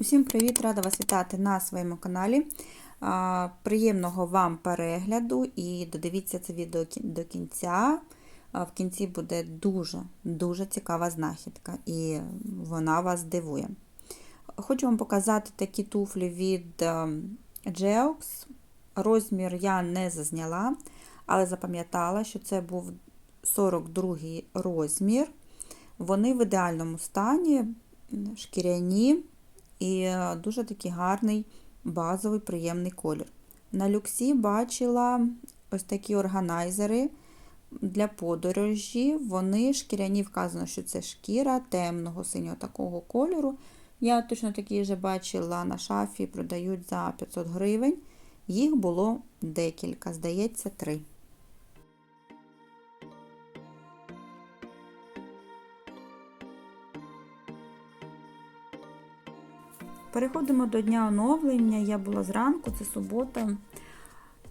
Усім привіт! Рада вас вітати на своєму каналі. Приємного вам перегляду і додивіться це відео до кінця. В кінці буде дуже-дуже цікава знахідка, і вона вас здивує. Хочу вам показати такі туфлі від Geox. Розмір я не зазняла, але запам'ятала, що це був 42 розмір. Вони в ідеальному стані, шкіряні і е, дуже такий гарний базовий приємний колір. На люксі бачила ось такі органайзери для подорожі. Вони шкіряні, вказано, що це шкіра темного синього такого кольору. Я точно такі вже бачила на шафі, продають за 500 гривень. Їх було декілька, здається, три. Переходимо до дня оновлення. Я була зранку, це субота.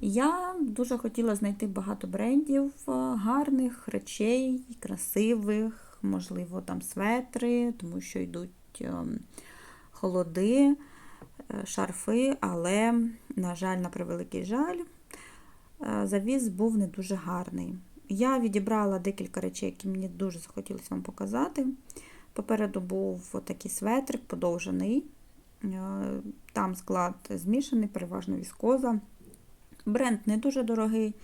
Я дуже хотіла знайти багато брендів, е, гарних речей, красивих, можливо, там светри, тому що йдуть ем, холоди, е, шарфи, але, на жаль, на превеликий жаль, е, завіз був не дуже гарний. Я відібрала декілька речей, які мені дуже захотілося вам показати. Попереду був такий светрик, подовжений. Там склад змішаний, переважно віскоза. Бренд не дуже дорогий.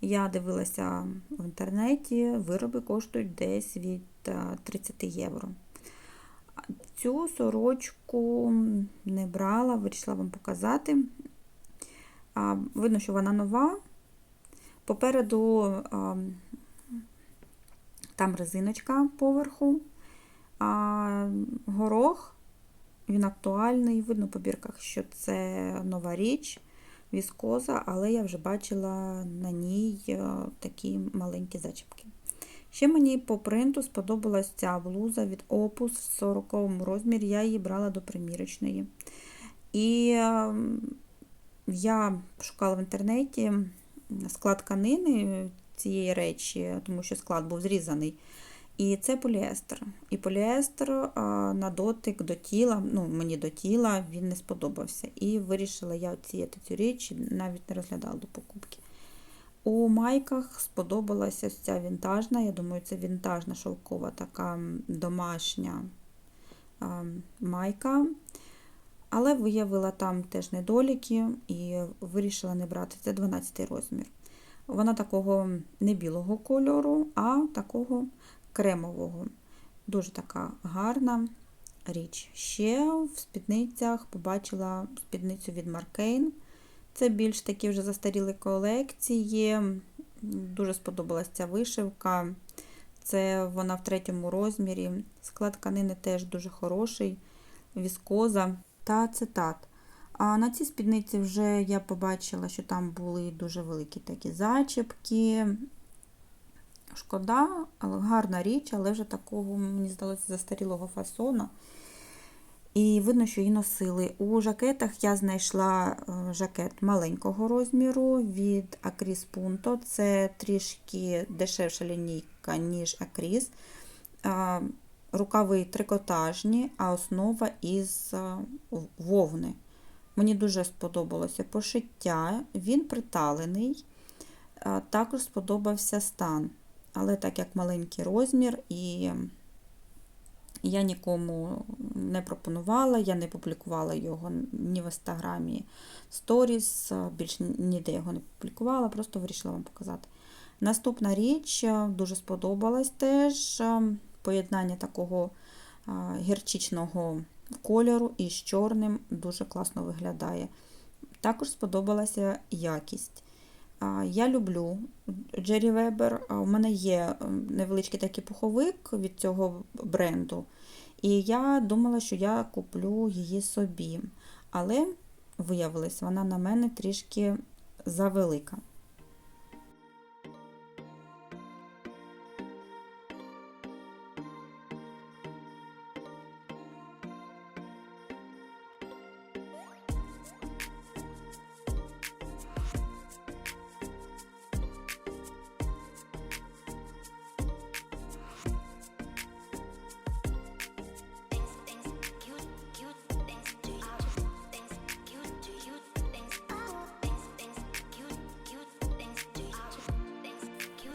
Я дивилася в інтернеті, вироби коштують десь від 30 євро. Цю сорочку не брала, вирішила вам показати. Видно, що вона нова. Попереду там резиночка поверху, горох. Він актуальний, видно по бірках, що це нова річ, віскоза, але я вже бачила на ній такі маленькі зачіпки. Ще мені по принту сподобалась ця блуза від Opus в 40 розмірі, я її брала до примірочної. І я шукала в інтернеті склад тканини цієї речі, тому що склад був зрізаний. І це поліестер. І поліестер на дотик до тіла, ну, мені до тіла він не сподобався. І вирішила я оціяти цю річ, навіть не розглядала до покупки. У майках сподобалася ця вінтажна. Я думаю, це вінтажна шовкова така домашня майка. Але виявила там теж недоліки і вирішила не брати. Це 12 розмір. Вона такого не білого кольору, а такого кремового. Дуже така гарна річ. Ще в спідницях побачила спідницю від Маркейн. Це більш такі вже застаріли колекції. Дуже сподобалася ця вишивка. Це вона в третьому розмірі. Склад тканини теж дуже хороший, віскоза та цитат. А на цій спідниці вже я побачила, що там були дуже великі такі зачіпки, Шкода, гарна річ, але вже такого, мені здалося, застарілого фасону. І видно, що її носили. У жакетах я знайшла е, жакет маленького розміру від Acris Punto. Це трішки дешевша лінійка, ніж Acris. Е, рукави трикотажні, а основа із е, вовни. Мені дуже сподобалося пошиття, він приталений, також сподобався стан але так як маленький розмір, і я нікому не пропонувала, я не публікувала його ні в інстаграмі сторіс, більш ніде його не публікувала, просто вирішила вам показати. Наступна річ дуже сподобалась теж поєднання такого гірчичного кольору із чорним дуже класно виглядає. Також сподобалася якість. Я люблю Джері Вебер. У мене є невеличкий такий пуховик від цього бренду. І я думала, що я куплю її собі. Але виявилось, вона на мене трішки завелика.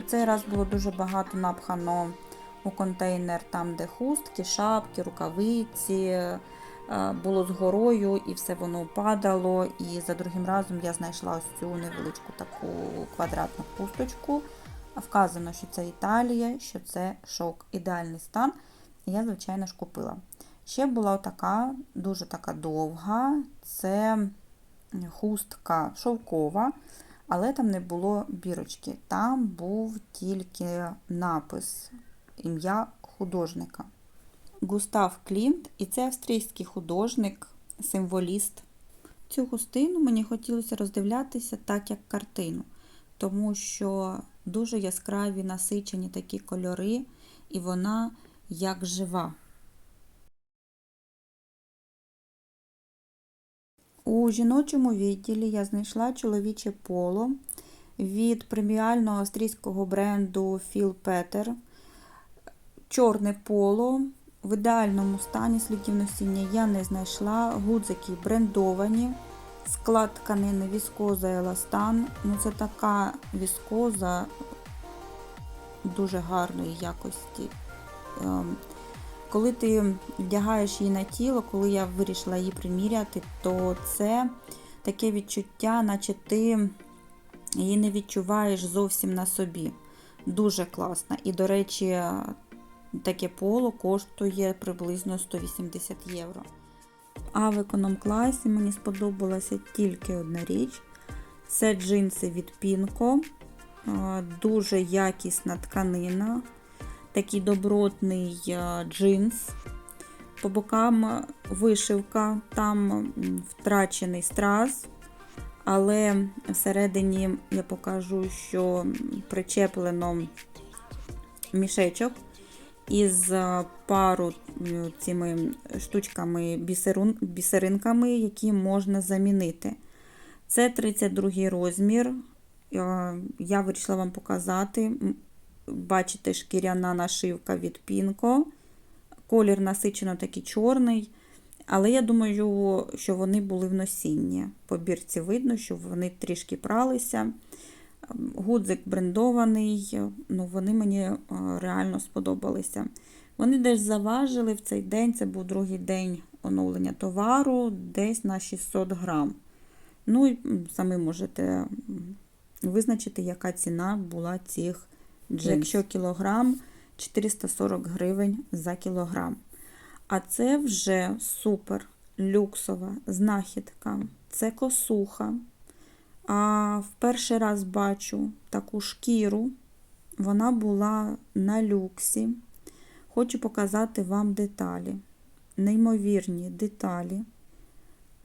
Цей раз було дуже багато напхано у контейнер, там, де хустки, шапки, рукавиці. е, Було з горою і все воно падало. І за другим разом я знайшла ось цю невеличку таку квадратну хусточку. Вказано, що це Італія, що це шок, ідеальний стан. Я, звичайно ж, купила. Ще була така, дуже така довга, це хустка шовкова, але там не було бірочки. Там був тільки напис, ім'я художника. Густав Клімт, і це австрійський художник, символіст. Цю хустину мені хотілося роздивлятися так, як картину, тому що дуже яскраві насичені такі кольори, і вона як жива. У жіночому відділі я знайшла чоловіче поло від преміального австрійського бренду Phil Peter. Чорне поло в ідеальному стані слідів носіння я не знайшла. Гудзики брендовані, склад тканини віскоза еластан. Ну, це така віскоза дуже гарної якості. Коли ти вдягаєш її на тіло, коли я вирішила її приміряти, то це таке відчуття, наче ти її не відчуваєш зовсім на собі. Дуже класна. І, до речі, таке поло коштує приблизно 180 євро. А в економ-класі мені сподобалася тільки одна річ. Це джинси від Пінко. Дуже якісна тканина, такий добротний е, джинс. По бокам вишивка, там втрачений страз, але всередині я покажу, що причеплено мішечок із е, пару цими штучками бісеринками, які можна замінити. Це 32 розмір. Я вирішила вам показати. Бачите, шкіряна нашивка від Пінко. Колір насичено такий чорний. Але я думаю, що вони були в носінні. По бірці видно, що вони трішки пралися. Гудзик брендований, ну вони мені реально сподобалися. Вони десь заважили в цей день, це був другий день оновлення товару, десь на 600 грам. Ну і самі можете визначити, яка ціна була цих джинсів. Якщо кілограм 440 гривень за кілограм. А це вже супер люксова знахідка. Це косуха. А в перший раз бачу таку шкіру. Вона була на люксі. Хочу показати вам деталі. Неймовірні деталі.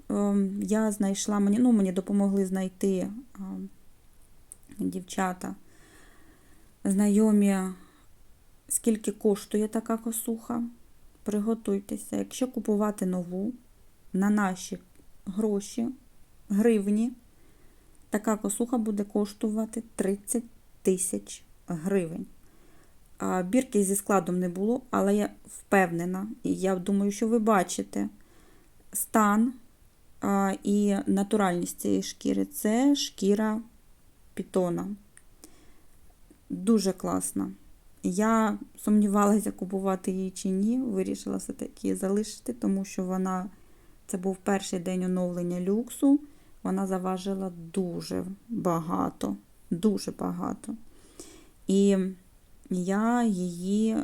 Ем, Я знайшла, мені, ну, мені допомогли знайти дівчата, знайомі, скільки коштує така косуха. Приготуйтеся, якщо купувати нову на наші гроші, гривні, така косуха буде коштувати 30 тисяч гривень. Бірки зі складом не було, але я впевнена, і я думаю, що ви бачите стан і натуральність цієї шкіри це шкіра пітона. Дуже класна. Я сумнівалася, купувати її чи ні. Вирішила все-таки залишити, тому що вона це був перший день оновлення люксу. Вона заважила дуже багато, дуже багато. І я її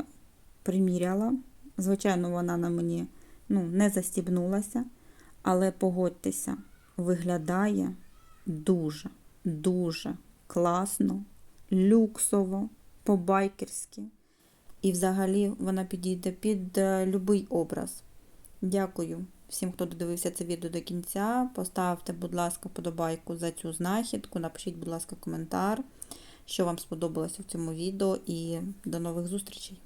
приміряла. Звичайно, вона на мені ну, не застібнулася, але погодьтеся, виглядає дуже, дуже класно, люксово, по-байкерськи. І взагалі вона підійде під будь-який образ. Дякую всім, хто додивився це відео до кінця. Поставте, будь ласка, подобайку за цю знахідку. Напишіть, будь ласка, коментар, що вам сподобалося в цьому відео, і до нових зустрічей!